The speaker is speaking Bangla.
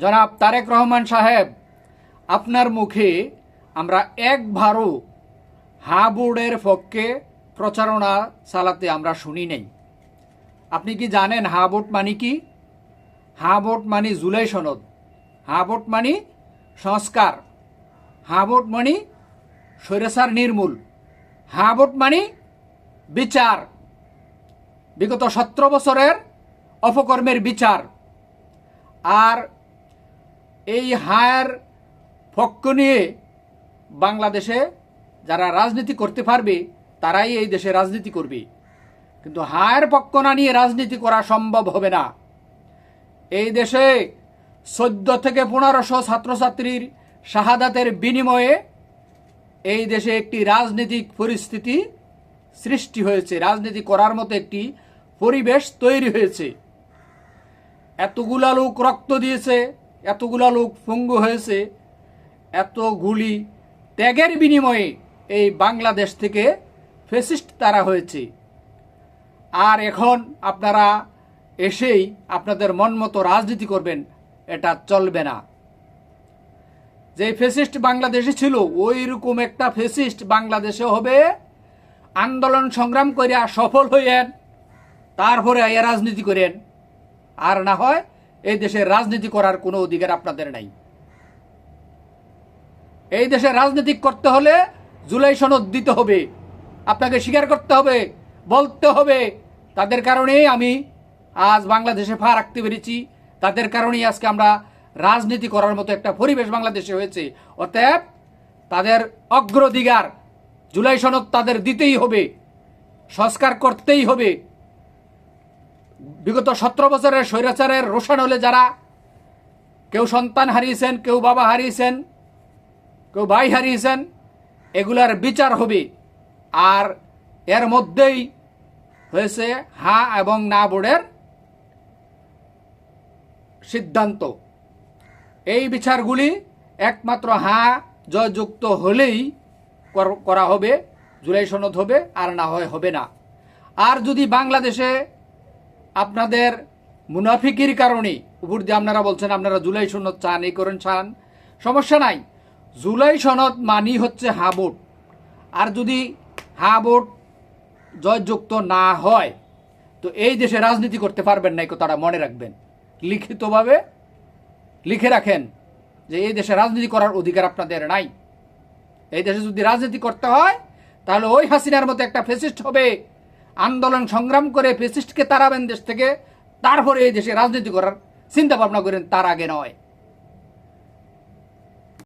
জনাব তারেক রহমান সাহেব, আপনার মুখে আমরা একবারও হা বোর্ডের পক্ষে প্রচারণা চালাতে আমরা শুনি নাই। আপনি কি জানেন হা বোর্ড মানে কি? হা বোর্ড মানে জুলাই সনদ হা বোর্ড মানে সংস্কার হা বোর্ড মানে স্বৈরাচার নির্মূল হা বোর্ড মানে বিচার। বিগত সতেরো বছরের অপকর্মের বিচার। আর এই হায়ার পক্ষ নিয়ে বাংলাদেশে যারা রাজনীতি করতে পারবে, তারাই এই দেশে রাজনীতি করবে। কিন্তু হায়ার পক্ষ না নিয়ে রাজনীতি করা সম্ভব হবে না। এই দেশে চোদ্দ থেকে পনেরোশো ছাত্রছাত্রীর শাহাদাতের বিনিময়ে এই দেশে একটি রাজনৈতিক পরিস্থিতি সৃষ্টি হয়েছে। রাজনীতি করার মতো একটি পরিবেশ তৈরি হয়েছে। এতগুলা লোক রক্ত দিয়েছে এতগুলা লোক পঙ্গু হয়েছে এতগুলি ত্যাগের বিনিময়ে এই বাংলাদেশ থেকে ফেসিস্ট তারা হয়েছে। আর এখন আপনারা এসেই আপনাদের মন মতো রাজনীতি করবেন, এটা চলবে না। যে ফেসিস্ট বাংলাদেশে ছিল ওই রকম একটা ফেসিস্ট বাংলাদেশে হবে, আন্দোলন সংগ্রাম করিয়া সফল হইয়েন, তারপরে আইয়া রাজনীতি করেন আর না হয় এই দেশে রাজনীতি করার কোনো অধিকার আপনাদের নাই। এই দেশে রাজনীতি করতে হলে জুলাই সনদ দিতে হবে, আপনাকে স্বীকার করতে হবে, বলতে হবে। তাদের কারণেই আমি আজ বাংলাদেশে ফা রাখতে পেরেছি। তাদের কারণেই আজকে আমরা রাজনীতি করার মতো একটা পরিবেশ বাংলাদেশে হয়েছে। অতএব তাদের অগ্রাধিকার জুলাই সনদ তাদের দিতেই হবে, সংস্কার করতেই হবে। বিগত সতেরো বছরের স্বৈরাচারের রোশন হলে যারা, কেউ সন্তান হারিয়েছেন, কেউ বাবা হারিয়েছেন, কেউ ভাই হারিয়েছেন, এগুলার বিচার হবে। আর এর মধ্যেই হয়েছে হা এবং না বোর্ডের সিদ্ধান্ত। এই বিচারগুলি একমাত্র হা জয়যুক্ত হলেই কর- হবে, জুলাই সনদ হবে, আর না হয়, হবে না। আর যদি বাংলাদেশে আপনাদের মুনাফিকির কারণে উপর দিয়ে আপনারা বলছেন আপনারা জুলাই সনদ চান, এই করেন, চান। সমস্যা নাই। জুলাই সনদ মানি হচ্ছে হা আর যদি হা জয়যুক্ত না হয়, তো এই দেশে রাজনীতি করতে পারবেন না, এই কথাটা মনে রাখবেন। লিখিতভাবে লিখে রাখেন যে এই দেশে রাজনীতি করার অধিকার আপনাদের নাই। এই দেশে যদি রাজনীতি করতে হয়, তাহলে ওই হাসিনার মতো একটা ফেসিস্ট হবে। আন্দোলন সংগ্রাম করে ফেসিস্টকে তাড়াবেন দেশ থেকে, তারপরে এই দেশে রাজনীতি করার চিন্তা ভাবনা করেন, তার আগে নয়।